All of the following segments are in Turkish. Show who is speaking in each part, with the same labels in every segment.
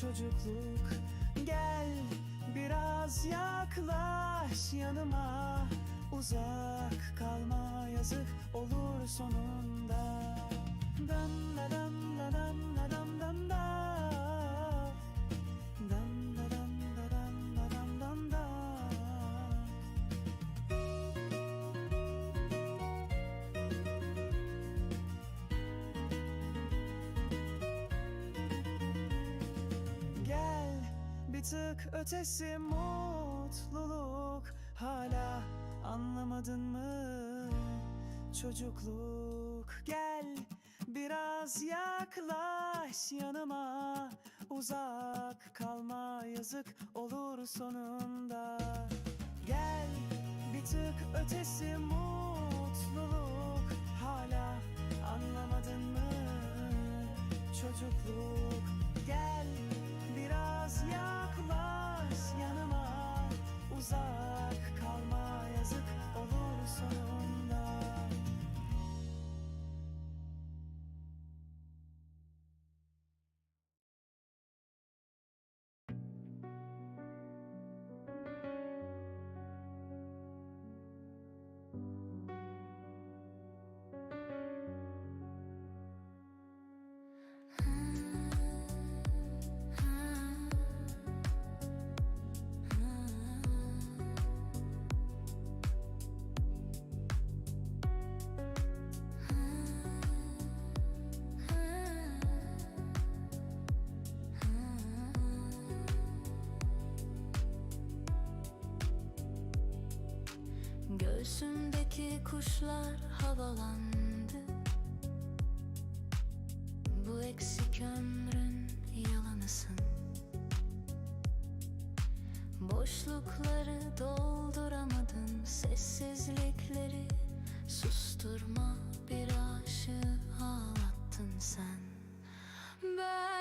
Speaker 1: çocukluk. Gel biraz yaklaş yanıma. Uzak kalma yazık olur sonunda. Dan da dan da dan tık ötesi mutluluk. Hala anlamadın mı? Çocukluk Gel biraz yaklaş yanıma. Uzak kalma yazık olur sonunda. Gel bir tık ötesi mutluluk. Hala anlamadın mı? Çocukluk Gel biraz yaklaş yanıma. Uzak kalma yazık olur sonunda
Speaker 2: Göğsümdeki kuşlar havalandı. Bu eksik ömrün yalanısın. Boşlukları dolduramadın Sessizlikleri susturma Bir aşığı ağlattın sen. Ben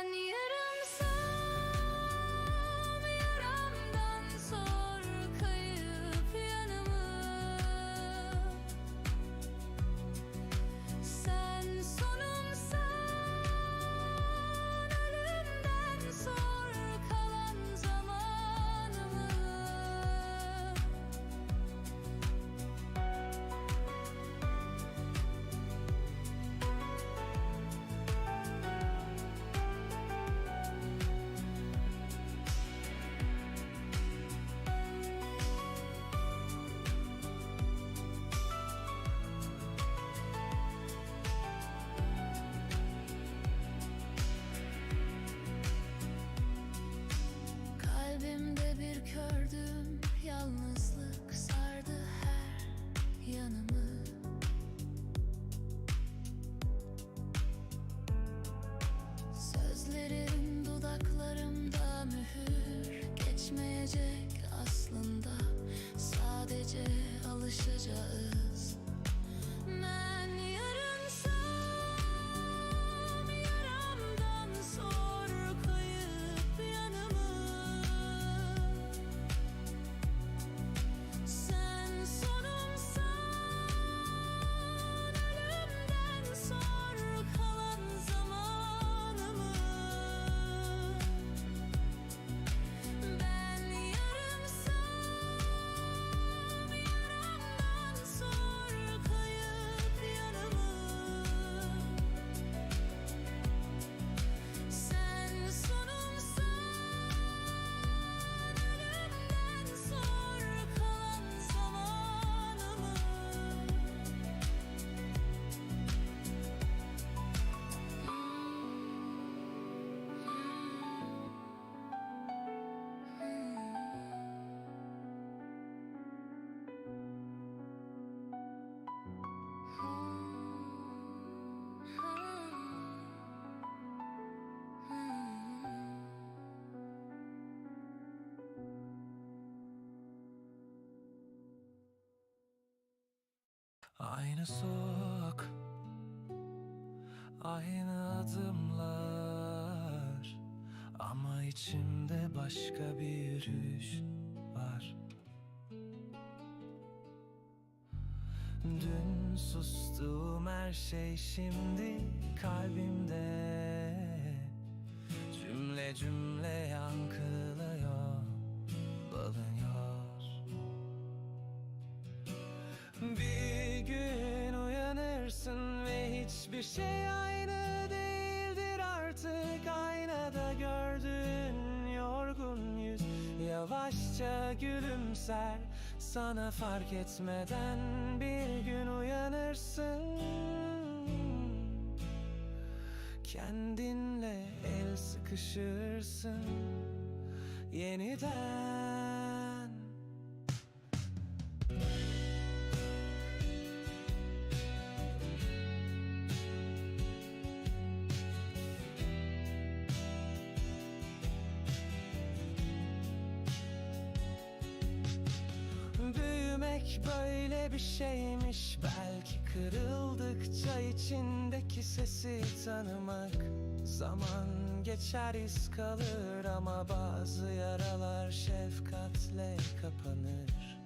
Speaker 2: geçmeyecek aslında. Sadece alışacağız. Ben
Speaker 1: Aynı sokak Aynı adımlar. Ama içimde başka bir yürüyüş var. Dün sustuğum her şey şimdi kalbimde. Cümle
Speaker 3: cümle yankılıyor Balınıyor. Bir hiçbir şey aynı değildir artık Aynada gördüğün yorgun yüz. Yavaşça gülümser Sana fark etmeden bir gün uyanırsın. Kendinle el sıkışırsın Yeniden Büyümek böyle bir şeymiş. Belki kırıldıkça içindeki sesi tanımak. Zaman geçer iz kalır ama bazı yaralar şefkatle kapanır.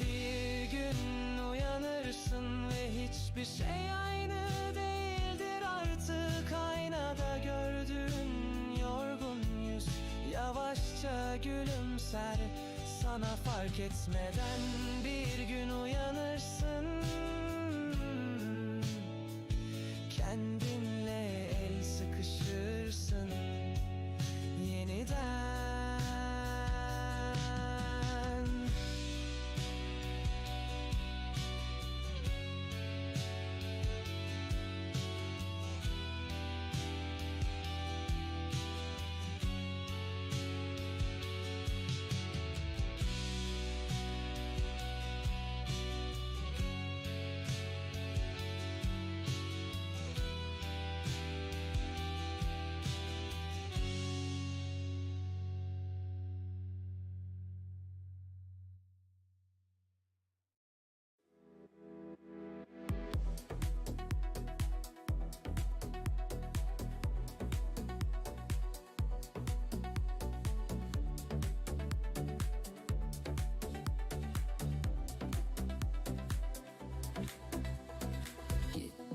Speaker 3: Bir gün uyanırsın ve hiçbir şey aynı değildir. Artık Aynada gördüğün yorgun yüz Yavaşça gülümser Sana fark etmeden bir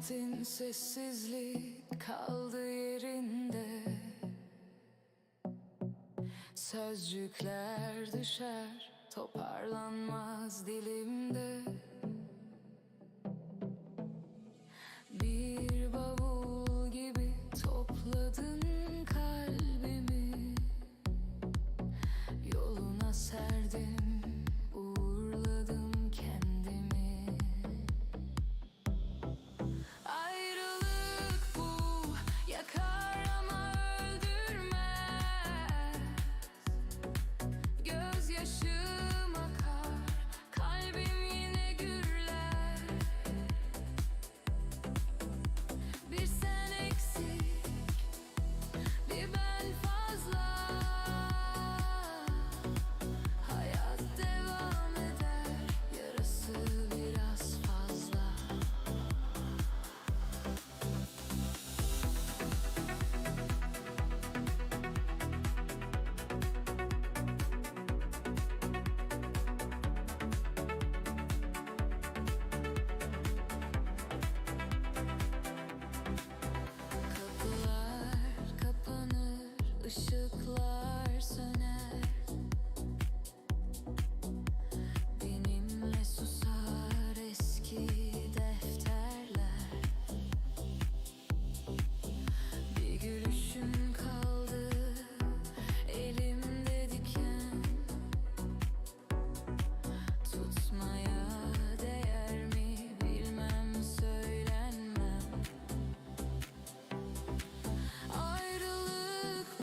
Speaker 2: Gittin sessizlik kaldı yerinde. Sözcükler düşer toparlanmaz dilimde